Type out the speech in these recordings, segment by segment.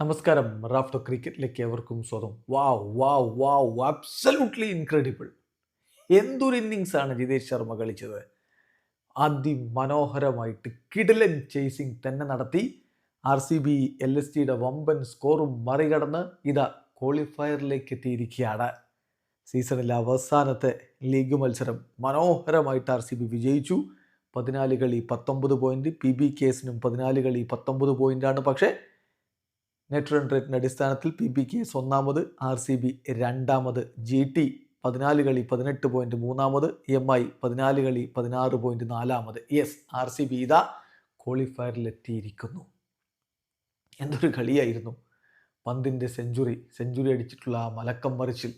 നമസ്കാരം. റാഫ്റ്റോ ക്രിക്കറ്റിലേക്ക് എവർക്കും സ്വാഗതം. Wow wow wow absolutely incredible എന്തൊരു ഇന്നിങ്സ് ആണ് ജിതേഷ് ശർമ്മ കളിച്ചത്. അതിമനോഹരമായിട്ട് കിടലൻ ചേസിംഗ് തന്നെ നടത്തി. R C B L S ടിയുടെ വമ്പൻ സ്കോറും മറികടന്ന് ഇതാ ക്വാളിഫയറിലേക്ക് എത്തിയിരിക്കുകയാണ്. സീസണിലെ അവസാനത്തെ ലീഗ് മത്സരം മനോഹരമായിട്ട് ആർ സി ബി വിജയിച്ചു. പതിനാല് കളി പത്തൊമ്പത് പോയിന്റ് പി ബി കേസിനും പതിനാല് കളി പത്തൊമ്പത് പോയിന്റാണ് പക്ഷേ നെറ്റ് റൺ റേറ്റിന്റെ അടിസ്ഥാനത്തിൽ പി ബി കേസ് ഒന്നാമത് ആർ സി ബി രണ്ടാമത് ജി ടി പതിനാല് കളി പതിനെട്ട് പോയിന്റ് മൂന്നാമത് എം ഐ പതിനാല് കളി പതിനാറ് പോയിന്റ് നാലാമത്. യെസ് ആർ സി ബി ഇതാ ക്വാളിഫയറിലെത്തിയിരിക്കുന്നു. എന്തൊരു കളിയായിരുന്നു. പന്തിന്റെ സെഞ്ചുറി സെഞ്ചുറി അടിച്ചിട്ടുള്ള ആ മലക്കം മറിച്ചിൽ.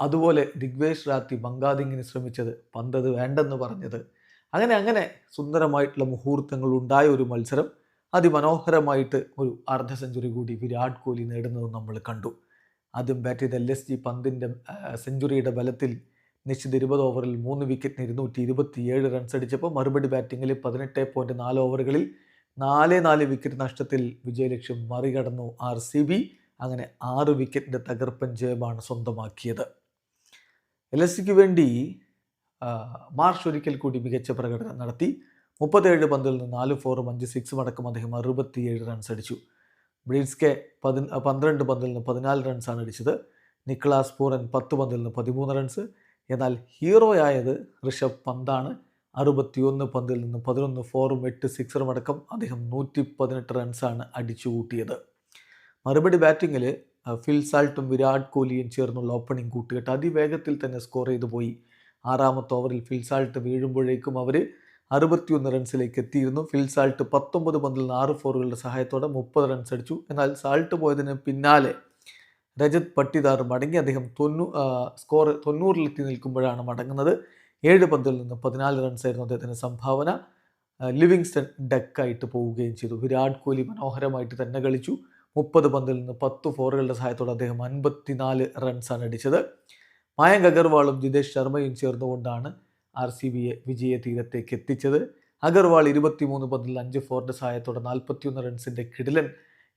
അതുപോലെ ദിഗ്വേഷ് റാത്തി ബംഗാദിങ്ങിന് ശ്രമിച്ചത് പന്തത് വേണ്ടെന്ന് പറഞ്ഞത്. അങ്ങനെ അങ്ങനെ സുന്ദരമായിട്ടുള്ള മുഹൂർത്തങ്ങൾ ഉണ്ടായ ഒരു മത്സരം അതിമനോഹരമായിട്ട് ഒരു അർദ്ധ സെഞ്ചുറി കൂടി വിരാട് കോഹ്ലി നേടുന്നത് നമ്മൾ കണ്ടു. ആദ്യം ബാറ്റ് ചെയ്ത എൽ എസ് ജി പന്തിന്റെ സെഞ്ചുറിയുടെ ബലത്തിൽ നിശ്ചിത ഇരുപത് ഓവറിൽ മൂന്ന് വിക്കറ്റിന് ഇരുന്നൂറ്റി ഇരുപത്തിയേഴ് റൺസ് അടിച്ചപ്പോൾ മറുപടി ബാറ്റിങ്ങിൽ പതിനെട്ട് പോയിന്റ് നാല് ഓവറുകളിൽ നാല് നാല് വിക്കറ്റ് നഷ്ടത്തിൽ വിജയലക്ഷ്യം മറികടന്നു ആർ സി ബി. അങ്ങനെ ആറ് വിക്കറ്റിന്റെ തകർപ്പൻ ജയമാണ് സ്വന്തമാക്കിയത്. എൽ എസ് സിക്ക് വേണ്ടി മാർഷ് ഒരിക്കൽ കൂടി മികച്ച പ്രകടനം നടത്തി. മുപ്പത്തേഴ് പന്തിൽ നിന്ന് നാല് ഫോറും അഞ്ച് സിക്സും അടക്കം അദ്ദേഹം അറുപത്തിയേഴ് റൺസ് അടിച്ചു. ബ്രീഡ്സ്കെ പതി പന്ത്രണ്ട് പന്തിൽ നിന്ന് പതിനാല് റൺസാണ് അടിച്ചത്. നിക്ലാസ് പൂറൻ പത്ത് പന്തിൽ നിന്ന് പതിമൂന്ന് റൺസ് എന്നാൽ ഹീറോയായത് ഋഷഭ് പന്താണ്. അറുപത്തിയൊന്ന് പന്തിൽ നിന്ന് പതിനൊന്ന് ഫോറും എട്ട് സിക്സറും അടക്കം അദ്ദേഹം നൂറ്റി പതിനെട്ട് റൺസാണ് അടിച്ചു കൂട്ടിയത്. മറുപടി ബാറ്റിങ്ങിൽ ഫിൽ സാൾട്ടും വിരാട് കോഹ്ലിയും ചേർന്നുള്ള ഓപ്പണിംഗ് കൂട്ടുകെട്ട് അതിവേഗത്തിൽ തന്നെ സ്കോർ ചെയ്തു പോയി. ആറാമത്തെ ഓവറിൽ ഫിൽ സാൾട്ട് വീഴുമ്പോഴേക്കും അവർ അറുപത്തിയൊന്ന് റൺസിലേക്ക് എത്തിയിരുന്നു. ഫിൽ സാൾട്ട് പത്തൊമ്പത് പന്തിൽ നിന്ന് ആറ് ഫോറുകളുടെ സഹായത്തോടെ മുപ്പത് റൺസ് അടിച്ചു. എന്നാൽ സാൾട്ട് പോയതിന് പിന്നാലെ രജത് പട്ടിദാർ മടങ്ങി. അദ്ദേഹം തൊണ്ണൂ സ്കോർ തൊണ്ണൂറിലെത്തി നിൽക്കുമ്പോഴാണ് മടങ്ങുന്നത്. ഏഴ് പന്തിൽ നിന്ന് പതിനാല് റൺസായിരുന്നു അദ്ദേഹത്തിന്റെ സംഭാവന. ലിവിങ്സ്റ്റൺ ഡക്കായിട്ട് പോവുകയും ചെയ്തു. വിരാട് കോഹ്ലി മനോഹരമായിട്ട് തന്നെ കളിച്ചു. മുപ്പത് പന്തിൽ നിന്ന് പത്ത് ഫോറുകളുടെ സഹായത്തോടെ അദ്ദേഹം അൻപത്തിനാല് റൺസാണ് അടിച്ചത്. മായങ്ക് അഗർവാളും ജിതേഷ് ശർമ്മയും ചേർന്നുകൊണ്ടാണ് ആർ സി ബിയെ വിജയ തീരത്തേക്ക് എത്തിച്ചത് അഗർവാൾ ഇരുപത്തിമൂന്ന് പന്തിൽ അഞ്ച് ഫോറിന്റെ സഹായത്തോടെ നാൽപ്പത്തിയൊന്ന് റൺസിന്റെ കിടിലൻ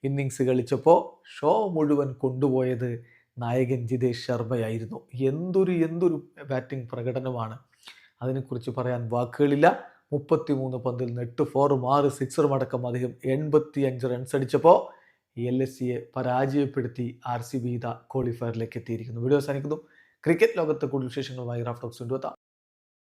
ഇന്നിങ്സ് കളിച്ചപ്പോൾ ഷോ മുഴുവൻ കൊണ്ടുപോയത് നായകൻ ജിതേഷ് ശർമ്മയായിരുന്നു. എന്തൊരു എന്തൊരു ബാറ്റിംഗ് പ്രകടനമാണ്. അതിനെക്കുറിച്ച് പറയാൻ വാക്കുകളില്ല. മുപ്പത്തിമൂന്ന് പന്തിൽ നെട്ട് ഫോറും ആറ് സിക്സറും അടക്കം അധികം എൺപത്തി അഞ്ച് റൺസ് അടിച്ചപ്പോൾ എൽ എസ് സിയെ പരാജയപ്പെടുത്തി ആർ സി ബി ഇത ക്വാളിഫയറിലേക്ക് എത്തിയിരിക്കുന്നു വീഡിയോ അവസാനിക്കുന്നു. ക്രിക്കറ്റ് ലോകത്തെ കൂടുതൽ വിശേഷങ്ങളുമായി റാഫ്റ്റോക്സ് കൊണ്ടുവെത്താം.